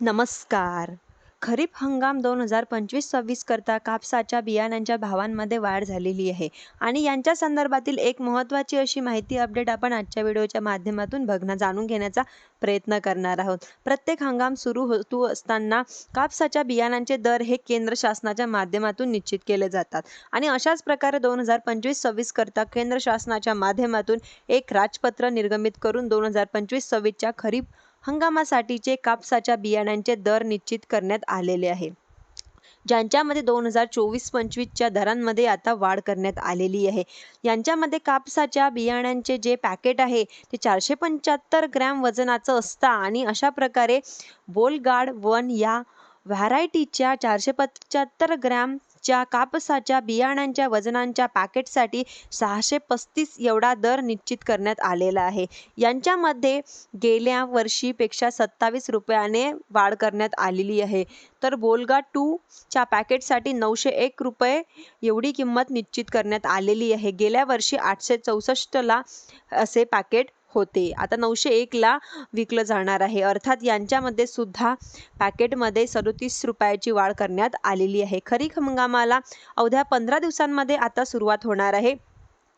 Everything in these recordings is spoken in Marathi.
नमस्कार. खरीप हंगाम दोन हजार पंचवीस सव्वीस करता कापसाच्या बियाण्यांच्या भावांमध्ये वाढ झालेली आहे आणि यांच्या संदर्भातील एक महत्त्वाची अशी माहिती अपडेट आपण आजच्या व्हिडिओच्या माध्यमातून बघणं जाणून घेण्याचा प्रयत्न करणार आहोत. प्रत्येक हंगाम सुरू होतो असताना कापसाच्या बियाणांचे दर हे केंद्र शासनाच्या माध्यमातून निश्चित केले जातात आणि अशाच प्रकारे दोन हजार पंचवीस सव्वीस करता केंद्र शासनाच्या माध्यमातून एक राजपत्र निर्गमित करून दोन हजार पंचवीस सव्वीसच्या खरीप हंगामासाठीचे कापसाच्या बियाण्यांचे दर निश्चित करण्यात आलेले आहे. ज्यांच्यामध्ये दोन हजार चोवीस पंचवीसच्या दरांमध्ये आता वाढ करण्यात आलेली आहे. यांच्यामध्ये कापसाच्या बियाण्यांचे जे पॅकेट आहे ते चारशे पंच्याहत्तर ग्रॅम वजनाचं असतं आणि अशा प्रकारे बोलगाड वन या व्हरायटीच्या चारशे पंच्याहत्तर ग्रॅम च्या कापसाच्या बियाण्यांच्या वजनांच्या पॅकेटसाठी सहाशे पस्तीस एवढा दर निश्चित करण्यात आलेला आहे. यांच्यामध्ये गेल्या वर्षीपेक्षा सत्तावीस रुपयाने वाढ करण्यात आलेली आहे. तर बोलगा टूच्या पॅकेटसाठी नऊशे एक रुपये एवढी किंमत निश्चित करण्यात आलेली आहे. गेल्या वर्षी आठशे चौसष्टला असे पॅकेट होते. आता नऊशे एकला विकलं जाणार आहे. अर्थात यांच्यामध्ये सुद्धा पॅकेटमध्ये सदोतीस रुपयाची वाढ करण्यात आलेली आहे. खरीप हंगामाला अवघ्या पंधरा दिवसांमध्ये आता सुरुवात होणार आहे.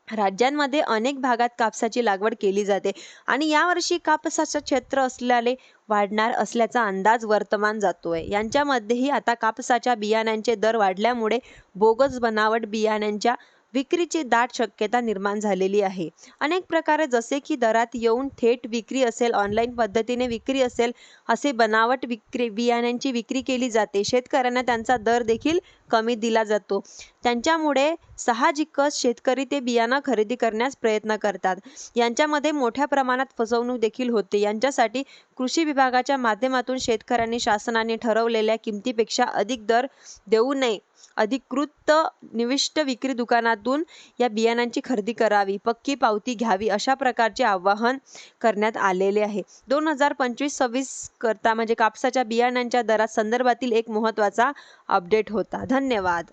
राज्यांमध्ये अनेक भागात कापसाची लागवड केली जाते आणि यावर्षी कापसाचं क्षेत्र असल्याने वाढणार असल्याचा अंदाज वर्तमान जातोय. यांच्यामध्येही आता कापसाच्या बियाण्यांचे दर वाढल्यामुळे बोगस बनावट बियाण्यांच्या विक्रीची दाट शक्यता निर्माण झालेली आहे. अनेक प्रकारे जसे की दरात येऊन थेट विक्री असेल ऑनलाईन पद्धतीने विक्री असेल असे बनावट विक्री बियाण्यांची विक्री केली जाते. शेतकऱ्यांना त्यांचा दर देखील कमी दिला जातो. त्यांच्यामुळे साहजिकच शेतकरी ते बियाणं खरेदी करण्यास प्रयत्न करतात. यांच्यामध्ये मोठ्या प्रमाणात फसवणूक देखील होते. यांच्यासाठी कृषी विभागाच्या माध्यमातून शेतकऱ्यांनी शासनाने ठरवलेल्या किमतीपेक्षा अधिक दर देऊ नये. अधिकृत निविष्ट विक्री दुकानातून या बियाणांची खरेदी करावी. पक्की पावती घ्यावी अशा प्रकारचे आवाहन करण्यात आलेले आहे. दोन हजार पंचवीस सव्वीस करता म्हणजे कापसाच्या बियाण्यांच्या दरात संदर्भातील एक महत्त्वाचा अपडेट होता. धन्यवाद.